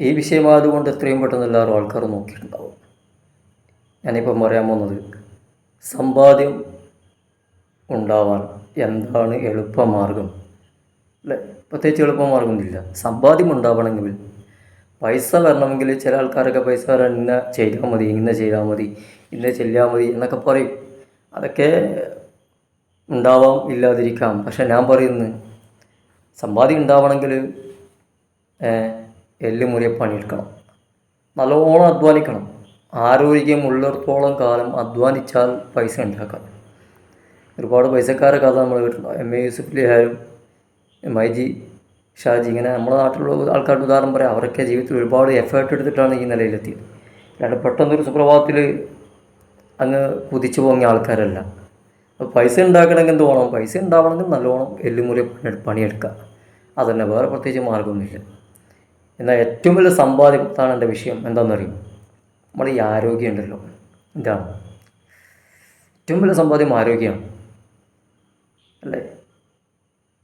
ഈ വിഷയമായതുകൊണ്ട് എത്രയും പെട്ടെന്ന് എല്ലാവരും ആൾക്കാർ നോക്കിയിട്ടുണ്ടാവും. ഞാനിപ്പം പറയാൻ പോകുന്നത് സമ്പാദ്യം ഉണ്ടാവാൻ എന്താണ് എളുപ്പമാർഗം അല്ലേ? പ്രത്യേകിച്ച് എളുപ്പമാർഗമൊന്നുമില്ല സമ്പാദ്യം ഉണ്ടാവണമെങ്കിൽ പൈസ വരണമെങ്കിൽ ചില ആൾക്കാരൊക്കെ പൈസ വരാൻ ഇന്ന ചെയ്താൽ മതി ഇന്ന ചെയ്താൽ മതി ഇന്ന ചെല്ലാൽ മതി എന്നൊക്കെ പറയും. അതൊക്കെ ഉണ്ടാവാം ഇല്ലാതിരിക്കാം. പക്ഷെ ഞാൻ പറയുന്നത് സമ്പാദ്യം ഉണ്ടാവണമെങ്കിൽ എല്ല് മുറിയെ പണിയെടുക്കണം. നല്ലോണം അധ്വാനിക്കണം. ആരോഗ്യം ഉള്ളിടത്തോളം കാലം അധ്വാനിച്ചാൽ പൈസ ഉണ്ടാക്കാം. ഒരുപാട് പൈസക്കാരെ കഥ നമ്മൾ കേട്ടിട്ടുണ്ടാവും എം എ യൂസുഫലി ആയാലും ജി ഷാജി ഇങ്ങനെ നമ്മുടെ നാട്ടിലുള്ള ആൾക്കാരുടെ ഉദാഹരണം പറയാം. അവരൊക്കെ ജീവിതത്തിൽ ഒരുപാട് എഫേർട്ട് എടുത്തിട്ടാണ് ഈ നിലയിലെത്തിയത്. അല്ലാണ്ട് പെട്ടെന്നൊരു സുപ്രഭാതത്തിൽ അങ്ങ് കുതിച്ചു പോങ്ങിയ ആൾക്കാരല്ല. അപ്പോൾ പൈസ ഉണ്ടാക്കണമെങ്കിൽ എന്ത് വേണം? പൈസ ഉണ്ടാവണമെങ്കിൽ നല്ലോണം എല്ലുമുറി പണി പണിയെടുക്കുക അതന്നെ വേറെ പ്രത്യേകിച്ച് മാർഗമൊന്നുമില്ല എന്നാൽ ഏറ്റവും വലിയ സമ്പാദ്യത്താണ് എന്റെ വിഷയം. എന്താണെന്നറിയും നമ്മുടെ ഈ ആരോഗ്യം ഉണ്ടല്ലോ. ഇതാണ്. ഏറ്റവും വലിയ സമ്പാദ്യം ആരോഗ്യമാണ്. അല്ലേ?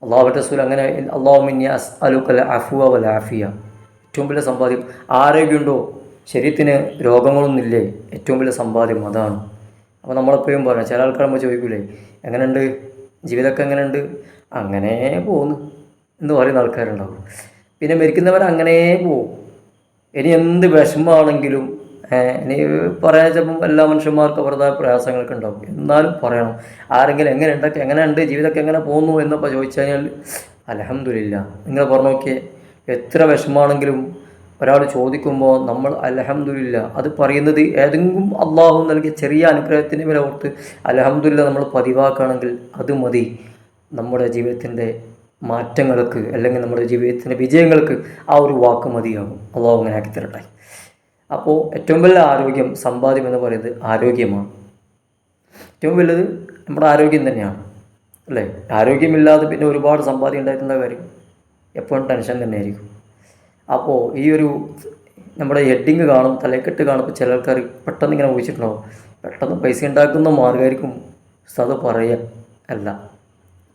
അള്ളാഹു റസൂൽ അങ്ങനെ അള്ളാഹു മിന്നി അസ് അലുക്കൽ അഫുവ വല ആഫിയ ഏറ്റവും വലിയ സമ്പാദ്യം ആരോഗ്യമുണ്ടോ? ശരീരത്തിന് രോഗങ്ങളൊന്നുമില്ലേ? ഏറ്റവും വലിയ സമ്പാദ്യം അതാണ്. അപ്പോൾ നമ്മളെപ്പോഴും പറയാം ചില ആൾക്കാർ നമ്മൾ ചോദിക്കൂലേ എങ്ങനെയുണ്ട്? ജീവിതമൊക്കെ എങ്ങനെയുണ്ട്? അങ്ങനെ പോകുന്നു. എന്ന് പറയുന്ന ആൾക്കാരുണ്ടാവും. പിന്നെ മരിക്കുന്നവർ അങ്ങനെ പോകും ഇനി എന്ത് വിഷമമാണെങ്കിലും ഇനി പറയാൻ ചിലപ്പം എല്ലാ മനുഷ്യന്മാർക്കും അവരുടേതായ പ്രയാസങ്ങളൊക്കെ ഉണ്ടാവും. എന്നാലും പറയണം. ആരെങ്കിലും എങ്ങനെ ഉണ്ടൊക്കെ എങ്ങനെ ഉണ്ട് ജീവിതമൊക്കെ എങ്ങനെ പോകുന്നു എന്നപ്പോൾ ചോദിച്ചു കഴിഞ്ഞാൽ അലഹമില്ല നിങ്ങൾ പറഞ്ഞു നോക്കിയേ എത്ര വിഷമമാണെങ്കിലും ഒരാൾ ചോദിക്കുമ്പോൾ നമ്മൾ അലഹമില്ല അത് പറയുന്നത് ഏതെങ്കിലും അള്ളാഹു നൽകിയ ചെറിയ അനുഗ്രഹത്തിന്റെ മേലെ ഓർത്ത് അലഹമില്ല നമ്മൾ പതിവാക്കുകയാണെങ്കിൽ അത് മതി. നമ്മുടെ ജീവിതത്തിന്റെ മാറ്റങ്ങൾക്ക് അല്ലെങ്കിൽ നമ്മുടെ ജീവിതത്തിന്റെ വിജയങ്ങൾക്ക് ആ ഒരു വാക്ക് മതിയാകും. അള്ളാഹു അങ്ങനെ ആക്കി തരട്ടെ. അപ്പോൾ ഏറ്റവും വലിയ ആരോഗ്യം സമ്പാദ്യം എന്ന് പറയുന്നത് ആരോഗ്യമാണ്. ഏറ്റവും വലുത് നമ്മുടെ ആരോഗ്യം തന്നെയാണ്. അല്ലേ? ആരോഗ്യമില്ലാതെ പിന്നെ ഒരുപാട് സമ്പാദ്യം ഉണ്ടായിട്ടുള്ള കാര്യം എപ്പോഴും ടെൻഷൻ തന്നെയായിരിക്കും. അപ്പോൾ ഈ ഒരു നമ്മുടെ ഹെഡിങ് കാണും തലക്കെട്ട് കാണുമ്പോൾ ചില ആൾക്കാർ പെട്ടെന്ന് ഇങ്ങനെ ഊഹിച്ചിട്ടുണ്ടാവും. പെട്ടെന്ന് പൈസ ഉണ്ടാക്കുന്ന മാർഗമായിരിക്കും അത് പറയുക. അല്ല.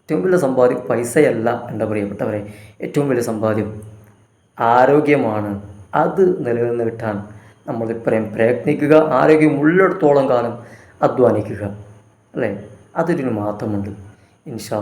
ഏറ്റവും വലിയ സമ്പാദ്യം പൈസയല്ല. എന്റെ പ്രിയപ്പെട്ടവരെ ഏറ്റവും വലിയ സമ്പാദ്യം ആരോഗ്യമാണ്. അത് നിലനിന്ന് കിട്ടാൻ നമ്മൾ ഇത്രയും പ്രയത്നിക്കുക ആരോഗ്യം ഉള്ളിടത്തോളം കാലം അധ്വാനിക്കുക. അല്ലേ? അതിനൊരു മാറ്റമുണ്ട് ഇൻഷാ